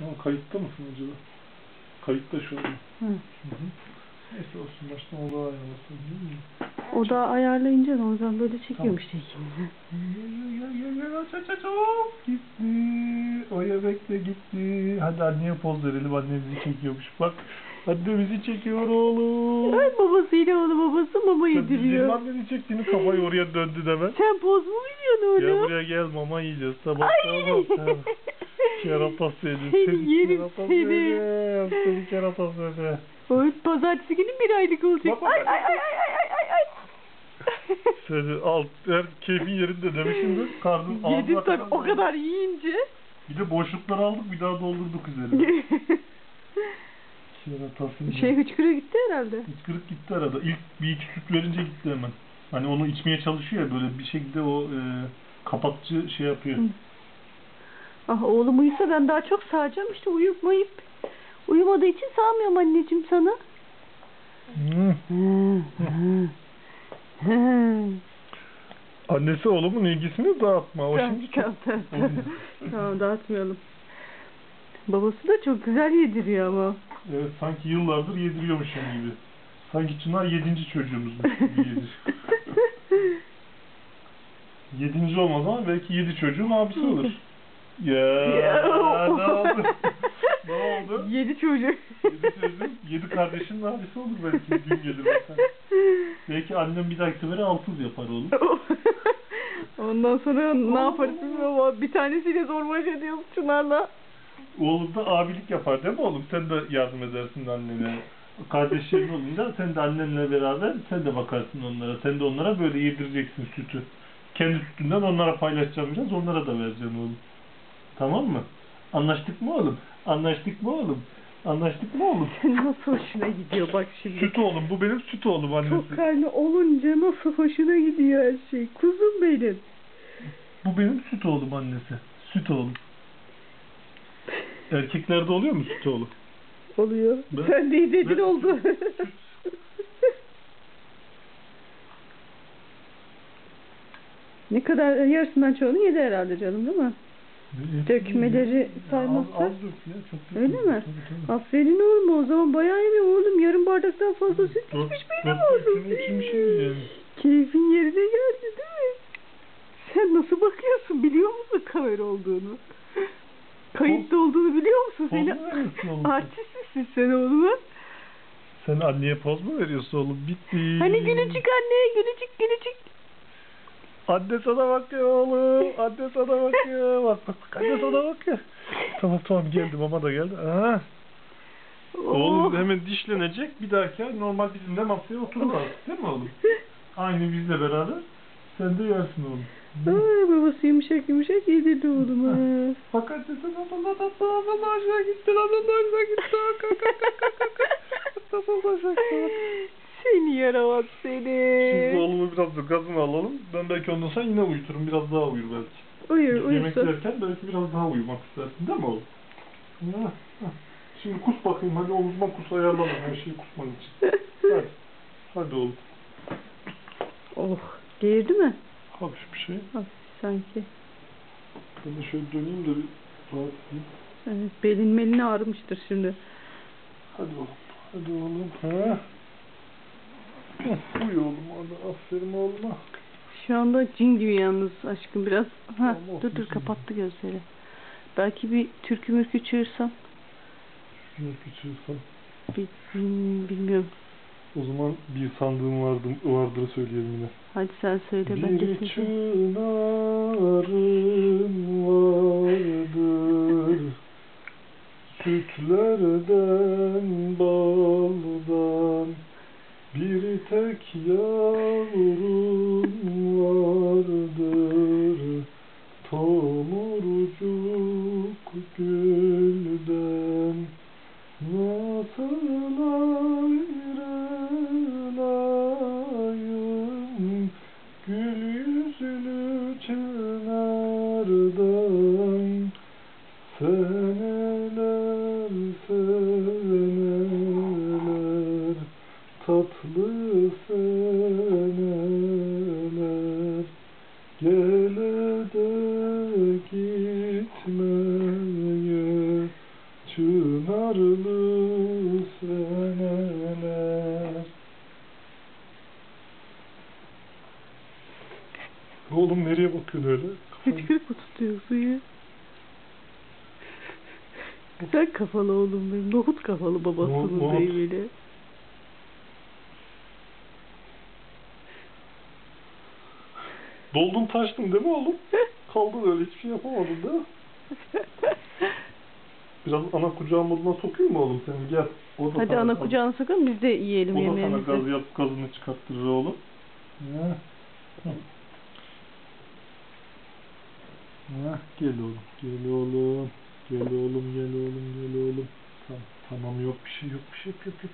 Ama kayıtta mısın acaba? Kayıtta şu an. Hı. Hı hı. Neyse olsun baştan o da ayarlasın değil mi? O da ayarlayınca da oradan böyle çekiyormuş işte ikimizi. Gitti. O yemek de gitti. Hadi anneye poz verelim. Anne bizi çekiyormuş. Bak. Anne bizi çekiyor oğlum. Ay babasıyla oğlu babası mama yediriyor. anneni çektiğini kafayı oraya döndü deme. Sen poz mu veriyorsun Gel oğlum? buraya gel mama yiyeceğiz. Sabah Ay. sabah. Kerata seni. Seni yerim seni. Seni, kerata seni. Oy pazartesi günü bir aylık olacak. Ay ay ay ay ay ay ay. Seni al. Her keyfin yerinde demişimdir. Karnın ağzına tabii o kadar yiyince. Bir de boşlukları aldık bir daha doldurduk üzerine. Kerata seni. şey hıçkırığı gitti herhalde. Hıçkırık gitti arada. İlk bir iki süt verince gitti hemen. Hani onu içmeye çalışıyor ya böyle bir şekilde o e, kapatıcı şey yapıyor. Hı. Ah oğlum uyusa ben daha çok sağacağım işte uyumayıp uyumadığı için sağmıyorum anneciğim sana. Annesi oğlumun ilgisini dağıtma. O şimdi çok... tamam, tamam, tamam. dağıtmayalım. Babası da çok güzel yediriyor ama. Evet, sanki yıllardır yediriyormuşum gibi. Sanki Çınar yedinci çocuğumuzmuş gibi yedir. Yedinci olmaz ama belki yedi çocuğun abisi olur. Ya, Ya. ne oldu? ne oldu? Yedi çocuk. Yedi çocuğun, yedi kardeşin abisi olur belki gün gelir mesela. Belki annem bir dahaki sefere altız yapar oğlum. Ondan sonra ne yaparız bilmiyorum ama bir tanesiyle zor baş ediyoruz Çınar'la. Oğlum da abilik yapar değil mi oğlum? Sen de yardım edersin annene. Kardeşlerin olunca sen de annenle beraber sen de bakarsın onlara. Sen de onlara böyle yedireceksin sütü. Kendi sütünden onlara paylaşacağım biraz onlara da vereceğim oğlum. Tamam mı? Anlaştık mı oğlum? Anlaştık mı oğlum? Anlaştık mı oğlum? Nasıl hoşuna gidiyor bak şimdi. Süt oğlum bu benim süt oğlum annesi. Çok karnı olunca nasıl hoşuna gidiyor her şey. Kuzum benim. Bu benim süt oğlum annesi. Süt oğlum. Erkeklerde oluyor mu süt oğlum? Oluyor. Ben- Sen de dedin ben- oldu. ne kadar yarısından çoğunu yedi herhalde canım değil mi? Dökmeleri saymazsak. Az, az dök ya, çok dökme. Öyle mi? Tabii, tabii. Aferin oğlum o zaman bayağı iyi oğlum. Yarım bardaktan fazla süt içmiş benim oğlum. yani. Keyfin yerine geldi değil mi? Sen nasıl bakıyorsun? Biliyor musun kamera olduğunu? Kayıtta olduğunu biliyor musun? Seni artist misin sen oğlum? Sen anneye poz mu veriyorsun oğlum? Bitti. Hani gülücük anne, gülücük gülücük. Anne sana bakıyor oğlum. Anne sana bakıyor. Bak bak bak anne sana bakıyor. Tamam tamam geldi mama da geldi. Aha. Oğlum Oh. hemen dişlenecek. Bir dahaki ay normal bizimle masaya oturur artık değil mi oğlum? Aynı bizle beraber. Sen de yersin oğlum. Ay, babası yumuşak yumuşak yedirdi oğluma. Bak anne sen Allah Allah Allah aşağı gitti. Allah aşağı gitti. Kalk kalk kalk kalk kalk. Allah aşağı gitti. Seni yaramaz Şimdi seni. Da gazını alalım. Ben belki ondan sonra yine uyuturum. Biraz daha uyur belki. Uyur Yemek uyusun. yerken belki biraz daha uyumak istersin değil mi oğlum? Hah. Şimdi kus bakayım hadi omuzuma kus ayarlama her şeyi kusman için. Hadi. Hadi oğlum. Oh, geğirdi mi? Hafif bir şey. Hafif sanki. Ben de şöyle döneyim de bir rahat edeyim. Evet, belin melin ağrımıştır şimdi. Hadi oğlum. Hadi oğlum. Ha. Uyu oğlum. Hadi aferin oğluma. Şu anda cin gibi yalnız aşkım biraz. Ha, Tamam, dur dur kapattı gözleri. Belki bir türkü mürkü çığırsam. Şunu küçülsem. Bir, bil- bilmiyorum. O zaman bir sandığım vardı, vardır söyleyelim yine. Hadi sen söyle ben de Bir çınarım vardır Sütlerden baldan Bir tek Oğlum nereye bakıyorsun öyle? Hıçkırık mı tutuyor suyu? Güzel kafalı oğlum benim. Nohut kafalı babasının Nohut. deyimiyle. Doldun taştın değil mi oğlum? Kaldın öyle hiçbir şey yapamadın değil mi? Biraz ana kucağın moduna sokayım mı oğlum seni? Gel. O da Hadi sana ana kucağına sakın biz de yiyelim O da sana yemeğimizi. gaz yap, gazını çıkarttırır oğlum. Heh. Heh. Gel oğlum, gel oğlum. Gel oğlum, gel oğlum, gel oğlum. Tamam, tamam yok bir şey yok bir şey yok yok. yok.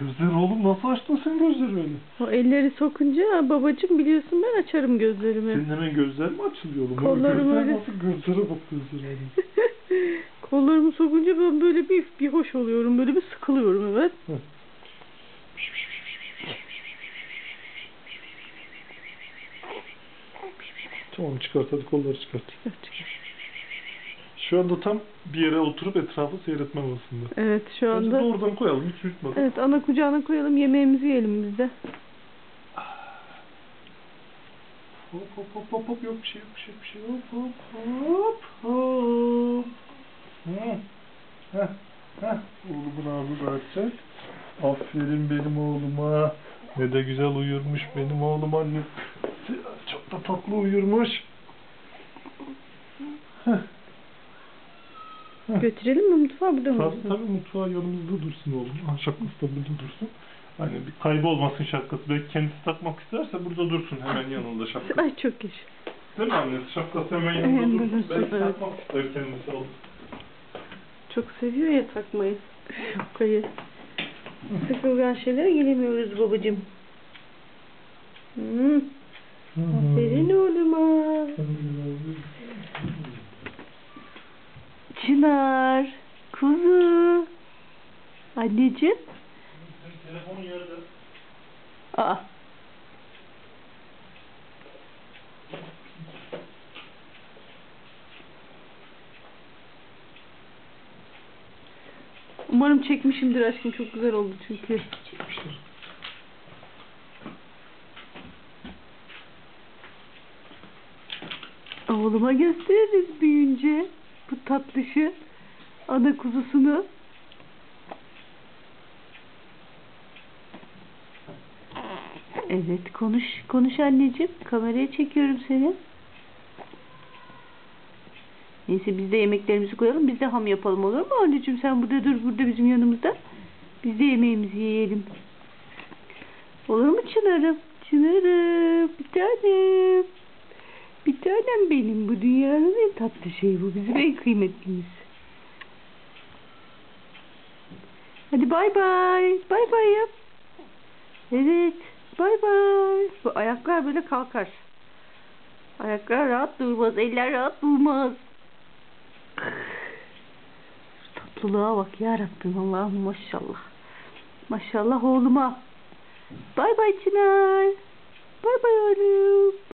Gözler oğlum nasıl açtın sen gözleri öyle? O elleri sokunca babacım biliyorsun ben açarım gözlerimi. Senin hemen gözler mi açılıyor oğlum? Kollarım gözler öyle. nasıl gözlere bak gözlere. Kollarımı sokunca ben böyle bir bir hoş oluyorum. Böyle bir sıkılıyorum evet. Tamam çıkart hadi kolları çıkart. Şu anda tam bir yere oturup etrafı seyretme havasında. Evet şu Bence anda. doğrudan koyalım hiç yutmadan. Evet ana kucağına koyalım yemeğimizi yiyelim biz de. Hop hop hop hop hop yok bir şey yok bir şey yok bir şey hop hop hop hop. Hı. Heh heh oğlumun ağzı da açacak. Aferin benim oğluma. Ne de güzel uyurmuş benim oğlum anne. Da tatlı uyurmuş. Götürelim mi mutfağa burada mı? Tabii tabii mutfağı yanımızda dursun oğlum. Ah, şapkası da burada dursun. Hani bir kaybolmasın şapkası. Belki kendisi takmak isterse burada dursun hemen yanında şapkası. Ay çok geç. Değil mi annesi? Şapkası hemen yanında Hemen dursun. dursun, Belki evet. takmak ister kendisi oğlum. Çok seviyor ya takmayı. Şapkayı. Sıkılgan şeylere gelemiyoruz babacım. Hmm. Aferin oğluma. Çınar. Kuzu. Anneciğim. Telefon yerde. Aa. Umarım çekmişimdir aşkım. Çok güzel oldu çünkü. Oğluma gösteririz büyüyünce bu tatlışı. Ana kuzusunu. Evet konuş. Konuş anneciğim. Kameraya çekiyorum seni. Neyse biz de yemeklerimizi koyalım. Biz de ham yapalım olur mu anneciğim? Sen burada dur burada bizim yanımızda. Biz de yemeğimizi yiyelim. Olur mu Çınar'ım? Çınar'ım. Bir tanem. Tanem benim. Bu dünyanın en tatlı şeyi bu. Bizim en kıymetlimiz. Hadi bay bay. Bay bay yap. Evet. Bay bay. Bu ayaklar böyle kalkar. Ayaklar rahat durmaz. Eller rahat durmaz. Şu tatlılığa bak ya Rabbim Allah'ım maşallah. Maşallah oğluma. Bay bay Çınar. Bay bay oğlum.